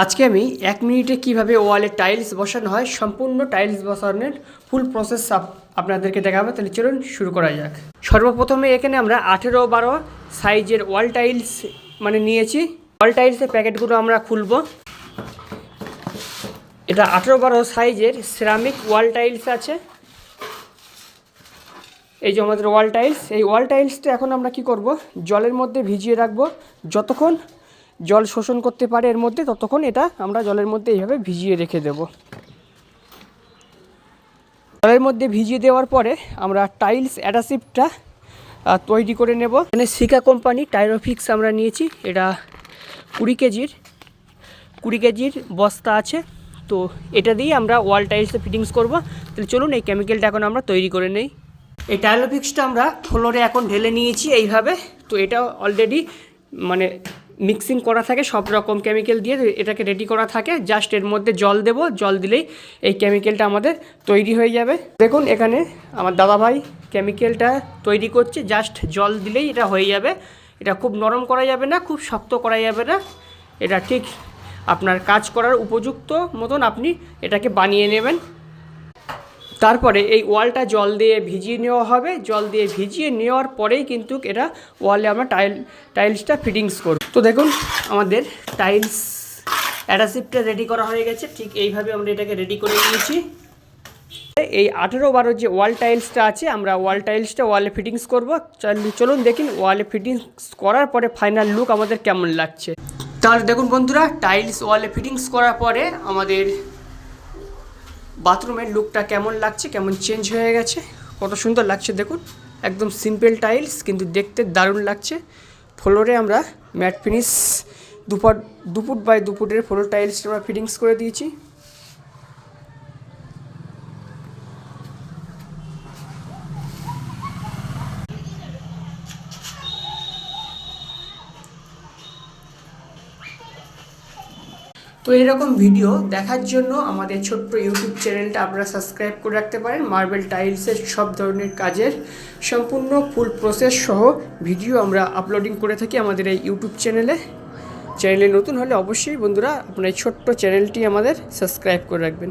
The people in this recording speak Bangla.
আজকে আমি এক মিনিটে কীভাবে ওয়ালে টাইলস বসানো হয়, সম্পূর্ণ টাইলস বসানোর ফুল প্রসেস আপনাদেরকে দেখাবো। তাহলে চলুন শুরু করা যাক। সর্বপ্রথমে এখানে আমরা আঠেরো বারো সাইজের ওয়াল টাইলস মানে নিয়েছি। ওয়াল টাইলসের প্যাকেটগুলো আমরা খুলবো। এটা আঠেরো বারো সাইজের সিরামিক ওয়াল টাইলস আছে। এই যে আমাদের ওয়াল টাইলস, এই ওয়াল টাইলসটা এখন আমরা কি করব? জলের মধ্যে ভিজিয়ে রাখব। যতক্ষণ জল শোষণ করতে পারে এর মধ্যে, ততক্ষণ এটা আমরা জলের মধ্যে এইভাবে ভিজিয়ে রেখে দেব। জলের মধ্যে ভিজিয়ে দেওয়ার পরে আমরা টাইলস অ্যাডাসিভটা তৈরি করে নেব। এখানে সিকা কোম্পানি টাইরোফিক্স আমরা নিয়েছি, এটা কুড়ি কেজির কুড়ি কেজির বস্তা আছে। তো এটা দিয়ে আমরা ওয়াল টাইলসে ফিটিংস করব। তাহলে চলুন এই কেমিক্যালটা এখন আমরা তৈরি করে নেই। এই টাইলোফিক্সটা আমরা ফ্লোরে এখন ঢেলে নিয়েছি এইভাবে। তো এটা অলরেডি মানে মিক্সিং করা থাকে, সব রকম কেমিক্যাল দিয়ে এটাকে রেডি করা থাকে। জাস্ট এর মধ্যে জল দেব, জল দিলেই এই কেমিক্যালটা আমাদের তৈরি হয়ে যাবে। দেখুন, এখানে আমার দাদাভাই কেমিক্যালটা তৈরি করছে জাস্ট জল দিলেই এটা হয়ে যাবে। এটা খুব নরম করা যাবে না, খুব শক্ত করা যাবে না। এটা ঠিক আপনার কাজ করার উপযুক্ত মতন আপনি এটাকে বানিয়ে নেবেন। তারপরে এই ওয়ালটা জল দিয়ে ভিজিয়ে নেওয়া হবে। জল দিয়ে ভিজিয়ে নেওয়ার পরেই কিন্তু এটা ওয়ালে আমরা টাইল, টাইলসটা ফিটিংস করব। তো দেখুন, আমাদের টাইলস অ্যাডাসিভটা রেডি করা হয়ে গেছে। ঠিক এইভাবে আমরা এটাকে রেডি করে নিয়েছি। এই আঠেরো বারো যে ওয়াল টাইলসটা আছে, আমরা ওয়াল টাইলসটা ওয়ালে ফিটিংস করব। চল- চলুন দেখুন ওয়ালে ফিটিংস করার পরে ফাইনাল লুক আমাদের কেমন লাগছে। তাহলে দেখুন বন্ধুরা, টাইলস ওয়ালে ফিটিংস করার পরে আমাদের বাথরুমের লুকটা কেমন লাগছে, কেমন চেঞ্জ হয়ে গেছে, কত সুন্দর লাগছে, দেখুন। একদম সিম্পল টাইলস কিন্তু দেখতে দারুণ লাগছে। ফ্লোরে আমরা ম্যাট ফিনিশ দুপুর দুপুট বাই দুপুটের ফ্লোর টাইলসটা আমরা ফিটিংস করে দিয়েছি। তো এরকম ভিডিও দেখার জন্য আমাদের ছোট্ট ইউটিউব চ্যানেলটা আপনারা সাবস্ক্রাইব করে রাখতে পারেন। মার্বেল টাইলসের সব ধরনের কাজের সম্পূর্ণ ফুল প্রসেস সহ ভিডিও আমরা আপলোডিং করে থাকি আমাদের এই ইউটিউব চ্যানেলে চ্যানেলে নতুন হলে অবশ্যই বন্ধুরা আপনার এই ছোট্ট চ্যানেলটি আমাদের সাবস্ক্রাইব করে রাখবেন।